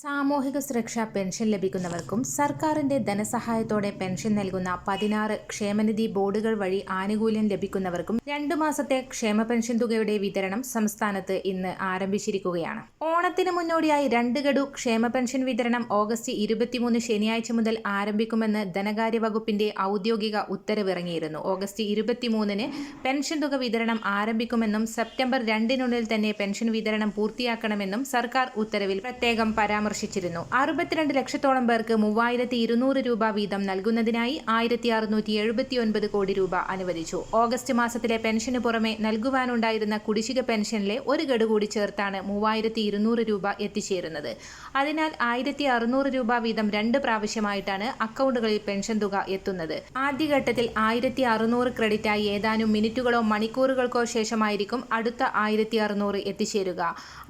സാമൂഹിക സുരക്ഷാ പെൻഷൻ ലഭിക്കുന്നവർക്കും സർക്കാരിന്റെ ധനസഹായത്തോടെ പെൻഷൻ നൽകുന്ന പതിനാറ് ക്ഷേമനിധി ബോർഡുകൾ വഴി ആനുകൂല്യം ലഭിക്കുന്നവർക്കും രണ്ടു മാസത്തെ ക്ഷേമ പെൻഷൻ തുകയുടെ വിതരണം സംസ്ഥാനത്ത് ഇന്ന് ആരംഭിച്ചിരിക്കുകയാണ്. ഓണത്തിന് മുന്നോടിയായി രണ്ട് ഗഡു ക്ഷേമ പെൻഷൻ വിതരണം ഓഗസ്റ്റ് ഇരുപത്തിമൂന്ന് ശനിയാഴ്ച മുതൽ ആരംഭിക്കുമെന്ന് ധനകാര്യ വകുപ്പിന്റെ ഔദ്യോഗിക ഉത്തരവിറങ്ങിയിരുന്നു. ഓഗസ്റ്റ് ഇരുപത്തിമൂന്നിന് പെൻഷൻ തുക വിതരണം ആരംഭിക്കുമെന്നും സെപ്റ്റംബർ രണ്ടിനുള്ളിൽ തന്നെ പെൻഷൻ വിതരണം പൂർത്തിയാക്കണമെന്നും സർക്കാർ ഉത്തരവിൽ പ്രത്യേകം പരാമർശിച്ചിരുന്നു അറുപത്തിരണ്ട് ലക്ഷത്തോളം പേർക്ക് മൂവായിരത്തി ഇരുന്നൂറ് രൂപ വീതം നൽകുന്നതിനായി ആയിരത്തി അറുന്നൂറ്റി എഴുപത്തി ഒൻപത് കോടി രൂപ അനുവദിച്ചു. ഓഗസ്റ്റ് മാസത്തിലെ പെൻഷന് പുറമെ നൽകുവാനുണ്ടായിരുന്ന കുടിശ്ശിക പെൻഷനിലെ ഒരു ഗഡു കൂടി ചേർത്താണ് മൂവായിരത്തി ഇരുന്നൂറ് രൂപ എത്തിച്ചേരുന്നത്. അതിനാൽ ആയിരത്തി അറുന്നൂറ് രൂപ വീതം രണ്ട് പ്രാവശ്യമായിട്ടാണ് അക്കൗണ്ടുകളിൽ പെൻഷൻ തുക എത്തുന്നത്. ആദ്യഘട്ടത്തിൽ ആയിരത്തി അറുന്നൂറ് ക്രെഡിറ്റായി ഏതാനും മിനിറ്റുകളോ മണിക്കൂറുകൾക്കോ ശേഷമായിരിക്കും അടുത്ത ആയിരത്തി അറുന്നൂറ് എത്തിച്ചേരുക.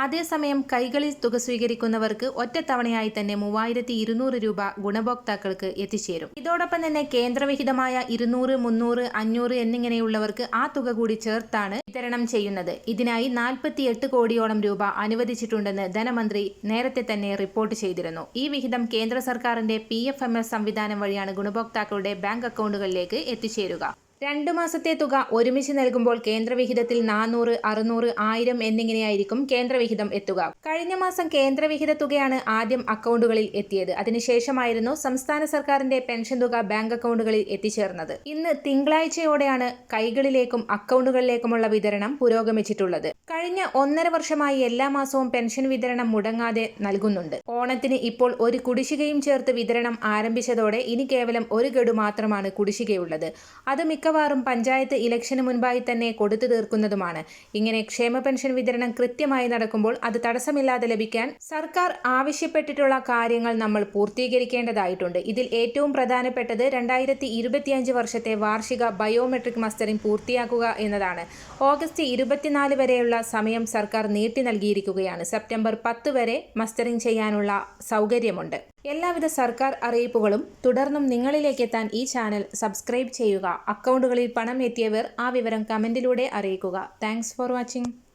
അതേസമയം കൈകളിൽ തുക സ്വീകരിക്കുന്നവർക്ക് ഒറ്റത്തവണയായി തന്നെ മൂവായിരത്തി ഇരുന്നൂറ് രൂപ ഗുണഭോക്താക്കൾക്ക് എത്തിച്ചേരും. ഇതോടൊപ്പം തന്നെ കേന്ദ്രവിഹിതമായ ഇരുന്നൂറ് മുന്നൂറ് അഞ്ഞൂറ് എന്നിങ്ങനെയുള്ളവർക്ക് ആ തുക കൂടി ചേർത്താണ് വിതരണം ചെയ്യുന്നത്. ഇതിനായി നാൽപ്പത്തിയെട്ട് കോടിയോളം രൂപ അനുവദിച്ചിട്ടുണ്ടെന്ന് ധനമന്ത്രി നേരത്തെ തന്നെ റിപ്പോർട്ട് ചെയ്തിരുന്നു. ഈ വിഹിതം കേന്ദ്ര സർക്കാരിന്റെ പി എഫ് എം സംവിധാനം വഴിയാണ് ഗുണഭോക്താക്കളുടെ ബാങ്ക് അക്കൗണ്ടുകളിലേക്ക് എത്തിച്ചേരുക. രണ്ടു മാസത്തെ തുക ഒരുമിച്ച് നൽകുമ്പോൾ കേന്ദ്രവിഹിതത്തിൽ നാനൂറ് അറുന്നൂറ് ആയിരം എന്നിങ്ങനെയായിരിക്കും കേന്ദ്രവിഹിതം എത്തുക. കഴിഞ്ഞ മാസം കേന്ദ്രവിഹിത തുകയാണ് ആദ്യം അക്കൗണ്ടുകളിൽ എത്തിയത്. അതിനുശേഷമായിരുന്നു സംസ്ഥാന സർക്കാരിന്റെ പെൻഷൻ തുക ബാങ്ക് അക്കൗണ്ടുകളിൽ എത്തിച്ചേർന്നത്. ഇന്ന് തിങ്കളാഴ്ചയോടെയാണ് കൈകളിലേക്കും അക്കൗണ്ടുകളിലേക്കുമുള്ള വിതരണം പുരോഗമിച്ചിട്ടുള്ളത്. കഴിഞ്ഞ ഒന്നര വർഷമായി എല്ലാ മാസവും പെൻഷൻ വിതരണം മുടങ്ങാതെ നൽകുന്നുണ്ട്. ഓണത്തിന് ഇപ്പോൾ ഒരു കുടിശ്ശികയും ചേർത്ത് വിതരണം ആരംഭിച്ചതോടെ ഇനി കേവലം ഒരു ഗഡു മാത്രമാണ് കുടിശ്ശികയുള്ളത്. അത് മിക്കവാറും പഞ്ചായത്ത് ഇലക്ഷന് മുൻപായി തന്നെ കൊടുത്തു തീർക്കുന്നതുമാണ്. ഇങ്ങനെ ക്ഷേമ പെൻഷൻ വിതരണം കൃത്യമായി നടക്കുമ്പോൾ അത് തടസ്സമില്ലാതെ ലഭിക്കാൻ സർക്കാർ ആവശ്യപ്പെട്ടിട്ടുള്ള കാര്യങ്ങൾ നമ്മൾ പൂർത്തീകരിക്കേണ്ടതായിട്ടുണ്ട്. ഇതിൽ ഏറ്റവും പ്രധാനപ്പെട്ടത് രണ്ടായിരത്തി ഇരുപത്തിയഞ്ച് വർഷത്തെ വാർഷിക ബയോമെട്രിക് മസ്റ്ററിംഗ് പൂർത്തിയാക്കുക എന്നതാണ്. ഓഗസ്റ്റ് ഇരുപത്തിനാല് വരെയുള്ള സമയം സർക്കാർ നീട്ടി നൽകിയിരിക്കുകയാണ്. സെപ്റ്റംബർ പത്ത് വരെ മസ്റ്ററിംഗ് ചെയ്യാനുള്ള സൗകര്യമുണ്ട്. എല്ലാവിധ സർക്കാർ അറിയിപ്പുകളും തുടർന്നും നിങ്ങളിലേക്ക് എത്താൻ ഈ ചാനൽ സബ്സ്ക്രൈബ് ചെയ്യുക. അക്കൗണ്ടുകളിൽ പണം എത്തിയവർ ആ വിവരം കമന്റിലൂടെ അറിയിക്കുക. Thanks for watching.